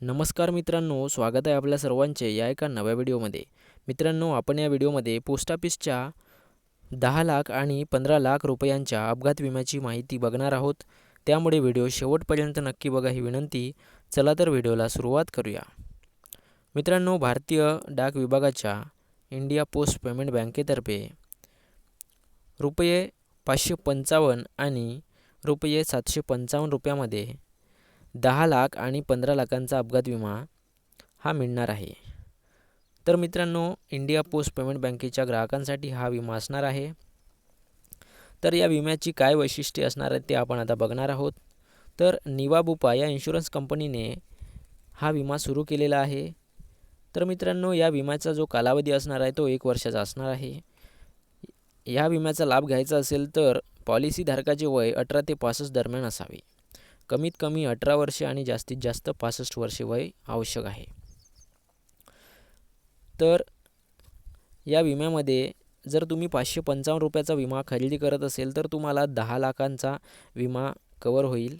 नमस्कार मित्रांनो स्वागत आहे आपल्या सर्वांचे या एका नव्या व्हिडिओमध्ये. मित्रांनो आपण या व्हिडिओमध्ये पोस्ट ऑफिसच्या दहा लाख आणि पंधरा लाख रुपयांच्या अपघात विम्याची माहिती बघणार आहोत. त्यामुळे व्हिडिओ शेवटपर्यंत नक्की बघा ही विनंती. चला तर व्हिडिओला सुरुवात करूया. मित्रांनो भारतीय डाक विभागाच्या इंडिया पोस्ट पेमेंट बँकेतर्फे रुपये पाचशे पंचावन्न आणि रुपये सातशे पंचावन्न रुपयामध्ये दहा लाख आणि पंधरा लाखांचा अपघात विमा हा मिळणार आहे. तर मित्रांनो इंडिया पोस्ट पेमेंट बँकेच्या ग्राहकांसाठी हा विमा असणार आहे. तर या विम्याची काय वैशिष्ट्ये असणार आहेत ते आपण आता बघणार आहोत. तर निवाबुपा या इन्शुरन्स कंपनीने हा विमा सुरू केलेला आहे. तर मित्रांनो या विम्याचा जो कालावधी असणार आहे तो एक वर्षाचा असणार आहे. या विम्याचा लाभ घ्यायचा असेल तर पॉलिसीधारकाचे वय अठरा ते पासष्ट दरम्यान असावे. कमीत कमी अठरा वर्षे आणि जास्तीत जास्त पासष्ट वर्षे वय आवश्यक आहे. तर या विम्यामध्ये जर तुम्ही पाचशे पंचावन्न रुपयाचा विमा खरेदी करत असेल तर तुम्हाला दहा लाखांचा विमा कवर होईल.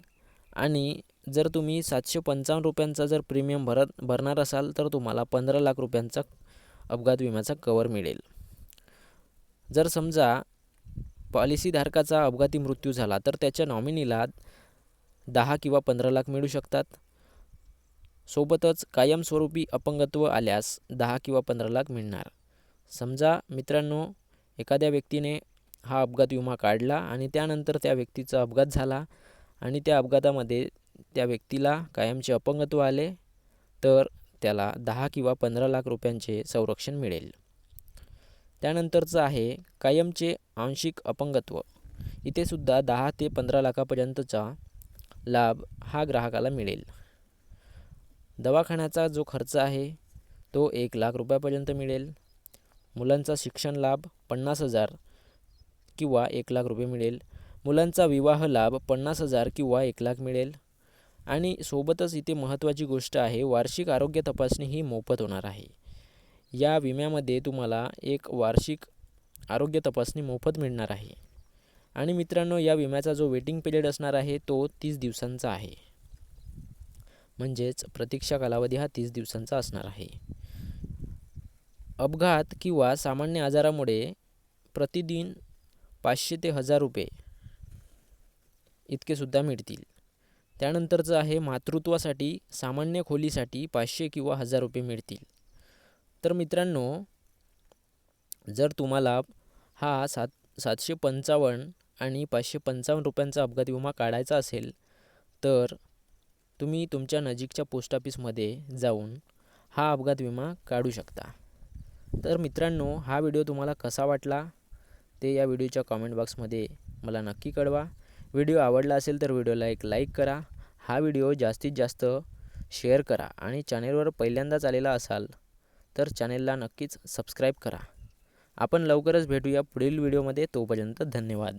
आणि जर तुम्ही सातशे पंचावन्न रुपयांचा जर प्रीमियम भरत भरणार असाल तर तुम्हाला पंधरा लाख रुपयांचा अपघात विम्याचा कवर मिळेल. जर समजा पॉलिसीधारकाचा अपघाती मृत्यू झाला तर त्याच्या नॉमिनीला दहा किंवा पंधरा लाख मिळू शकतात. सोबतच कायमस्वरूपी अपंगत्व आल्यास दहा किंवा पंधरा लाख मिळणार. समजा मित्रांनो एखाद्या व्यक्तीने हा अपघात विमा काढला आणि त्यानंतर त्या व्यक्तीचा अपघात झाला आणि त्या अपघातामध्ये त्या व्यक्तीला कायमचे अपंगत्व आले तर त्याला दहा किंवा पंधरा लाख रुपयांचे संरक्षण मिळेल. त्यानंतरचं आहे कायमचे आंशिक अपंगत्व. इथे सुद्धा दहा ते पंधरा लाखापर्यंतचा लाभ हा ग्राहकाला मिळेल. दवाखान्याचा जो खर्च आहे तो एक लाख रुपयापर्यंत मिळेल. मुलांचा शिक्षण लाभ पन्नास हजार किंवा एक लाख रुपये मिळेल. मुलांचा विवाह लाभ पन्नास हजार किंवा एक लाख मिळेल. आणि सोबतच इथे महत्त्वाची गोष्ट आहे वार्षिक आरोग्य तपासणी ही मोफत होणार आहे. या विम्यामध्ये तुम्हाला एक वार्षिक आरोग्य तपासणी मोफत मिळणार आहे. आणि मित्रांनो या विम्याचा जो वेटिंग पिरियड असणार आहे तो तीस दिवसांचा आहे. म्हणजेच प्रतीक्षा कालावधी हा तीस दिवसांचा असणार आहे. अपघात किंवा सामान्य आजारामुळे प्रतिदिन पाचशे ते हजार रुपये इतके सुद्धा मिळतील. त्यानंतरचं आहे मातृत्वासाठी सामान्य खोलीसाठी पाचशे किंवा हजार रुपये मिळतील. तर मित्रांनो जर तुम्हाला हा सात सातशे पंचावन्न आणि पाचशे पंचावन्न रुपयांचा अपघात विमा काढायचा असेल तर तुम्ही तुमच्या नजीकच्या पोस्ट ऑफिसमध्ये जाऊन हा अपघात विमा काढू शकता. तर मित्रांनो हा व्हिडिओ तुम्हाला कसा वाटला ते या व्हिडिओच्या कॉमेंट बॉक्समध्ये मला नक्की कळवा. व्हिडिओ आवडला असेल तर व्हिडिओला एक लाईक करा. हा व्हिडिओ जास्तीत जास्त शेअर करा आणि चॅनेलवर पहिल्यांदाच आलेला असाल तर चॅनेलला नक्कीच सबस्क्राईब करा. आपण लवकरच भेटूया पुढील व्हिडिओमध्ये तोपर्यंत धन्यवाद.